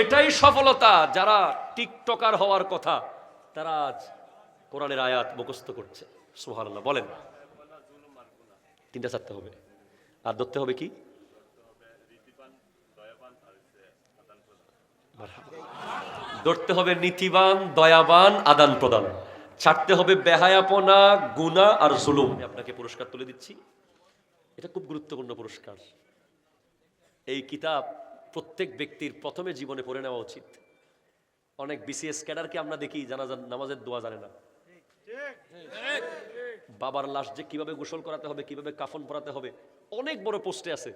এটাই সফলতা, যারা টিকটকার হওয়ার কথা, তারা আজ কোরআনের আয়াত মুখস্থ করছে। সুবহানাল্লাহ, বলেন। তিনটা চারতে হবে। আর ধরতে হবে কি? ধরতে হবে নীতিবান, দয়াবান, আদান প্রদান। ছাড়তে হবে বেহায়াপনা গুণা আর জুলুম। আপনাকে পুরস্কার তুলে দিচ্ছি। এটা খুব গুরুত্বপূর্ণ পুরস্কার। এই কিতাব প্রত্যেক ব্যক্তির প্রথমে জীবনে পড়ে নেওয়া উচিত। অনেক বিসিএস ক্যাডারকে আমরা দেখি জানাজান নামাজের দোয়া জানে না। বাবার লাশ যে কীভাবে গোসল করাতে হবে, কীভাবে কাফন পরাতে হবে, অনেক বড় পোস্টে আছে।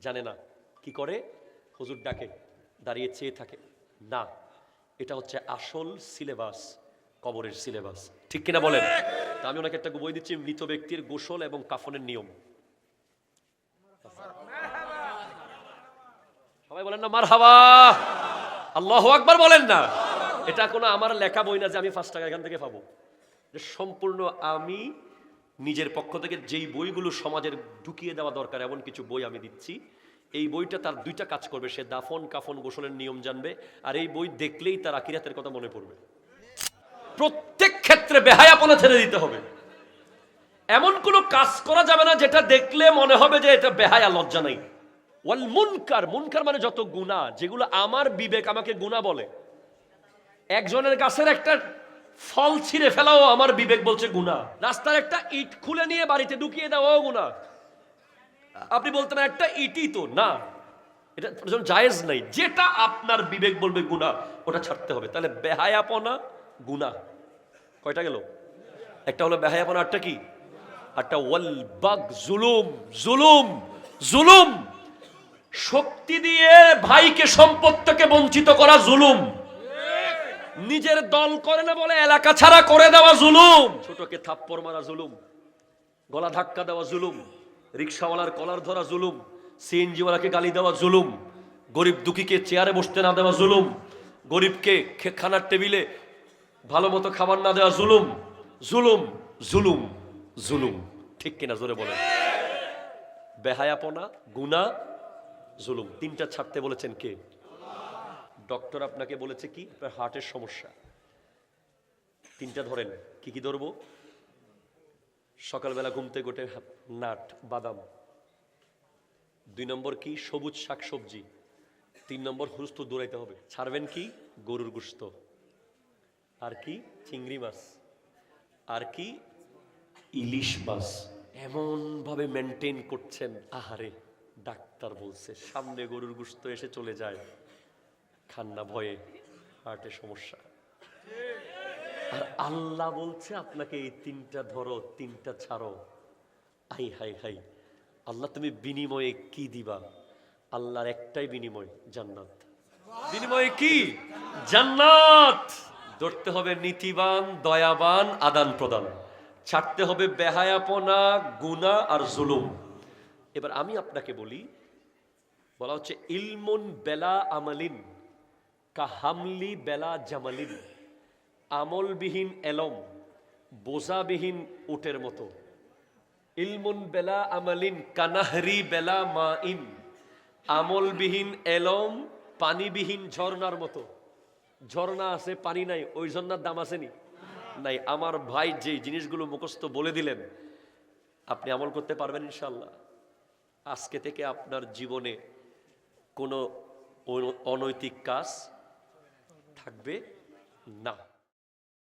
জানে না। কি করে? হুজুর ডাকে, দাঁড়িয়ে চেয়ে থাকে। না, এটা হচ্ছে আসল সিলেবাস, কবরের সিলেবাস। ঠিক কিনা বলেন? আমি ওনাকে একটা বই দিচ্ছি, মৃত ব্যক্তির গোসল এবং কাফনের নিয়ম। সবাই বলেন না মার হাওয়া আল্লাহ আকবার বলেন না। এটা কোনো আমার লেখা বই না যে আমি পাঁচ টাকা এখান থেকে পাবো। যে সম্পূর্ণ আমি নিজের পক্ষ থেকে যেই বইগুলো সমাজের ঢুকিয়ে দেওয়া দরকার, এমন কিছু বই আমি দিচ্ছি। এই বইটা তার দুইটা কাজ করবে, সে দাফন, কাফন, গোসলের নিয়ম জানবে, আর এই বই দেখলেই তার আকিরাতের কথা মনে পড়বে। প্রত্যেক ক্ষেত্রে বেহায়াপনা ছেড়ে দিতে হবে। এমন কোনো কাজ করা যাবে না যেটা দেখলে মনে হবে যে এটা বেহায়া, লজ্জা নাই। ওয়াল মুনকার মুনকার মানে যত গুণা যেগুলো আমার বিবেক আমাকে গুণা বলে। একজনের গাছের একটা ফল ছিঁড়ে ফেলাও আমার বিবেক বলছে গুণা রাস্তার একটা ইট খুলে নিয়ে বাড়িতে ঢুকিয়ে দেওয়াও গুণা আপনি বলতেন একটা ইটি তো, না। এটা জায়েজ নাই, যেটা আপনার বিবেক বলবে গুণা ওটা ছাড়তে হবে। তাহলে বেহায়াপনা গুণা কয়টা গেল? একটা হলো বেহায়াপনা আরটা কি? আরটা ওয়াল বাগ, জুলুম জুলুম জুলুম। শক্তি দিয়ে ভাইকে সম্পদ থেকে বঞ্চিত করা জুলুম। নিজের দল করে না বলে এলাকা ছাড়া করে দেওয়া জুলুম। ছোটকে থাপ্পড় মারা জুলুম। গলা ধাক্কা দেওয়া জুলুম। রিক্সাওয়ালার কলার ধরা জুলুম। সিএনজিওয়ালাকে গালি দেওয়া জুলুম। গরিব দুঃখীকে চেয়ারে বসতে না দেওয়া জুলুম। গরিবকে খানার টেবিলে ভালো মতো খাবার না দেওয়া জুলুম। জুলুম জুলুম জুলুম। ঠিক কিনা জোরে বলে বেহায়াপনা গুণা জুলুম। তিনটা ছাড়তে বলেছেন কে? ডক্টর আপনাকে বলেছে কি? আপনার হার্টের সমস্যা। তিনটা ধরেন। কি কি ধরবো? সকালবেলা ঘুমতে গোটে নাট, বাদাম। দুই নম্বর কি? সবুজ শাকসবজি। তিন নম্বর হুস্ত দৌড়াইতে হবে। ছাড়বেন কি? গরুর গুস্ত আর কি? চিংড়ি মাছ। আর কি? ইলিশ মাছ। এমন ভাবে মেনটেন করছেন। আহারে। ডাক্তার বলছে সামনে গরুর গুস্ত এসে চলে যায়। খান্না ভয়ে হার্টের সমস্যা। আর আল্লাহ বলছে আপনাকে এই তিনটা ধরো তিনটা ছাড়ো। I high high. আল্লাহ তুমি বিনিময়ে কি দিবা? আল্লাহর একটাই বিনিময় জান্নাত। বিনিময়ে কি? জান্নাত! ধরতে হবে নীতিবান দয়াবান আদান প্রদান ছাড়তে হবে বেহায়াপনা গুণা আর জুলুম। এবার আমি আপনাকে বলি, বলা হচ্ছে, ইলমুন বেলা আমালিন কাহামলি বেলা জামালিন, আমলবিহীন এলম, বোঝাবিহীন উটের মতো। ইলমুন বেলা আমালিন কানাহরি বেলা মা ইন আমলবিহীন এলম, পানিবিহীন ঝর্ণার মতো। ঝর্ণা আছে, পানি নাই, ওই ঝর্ণার দাম আসেনি। নাই, আমার ভাই যে জিনিসগুলো মুখস্থ বলে দিলেন, আপনি আমল করতে পারবেন ইনশাল্লাহ আজকে থেকে আপনার জীবনে কোনো অনৈতিক কাজ থাকবে না।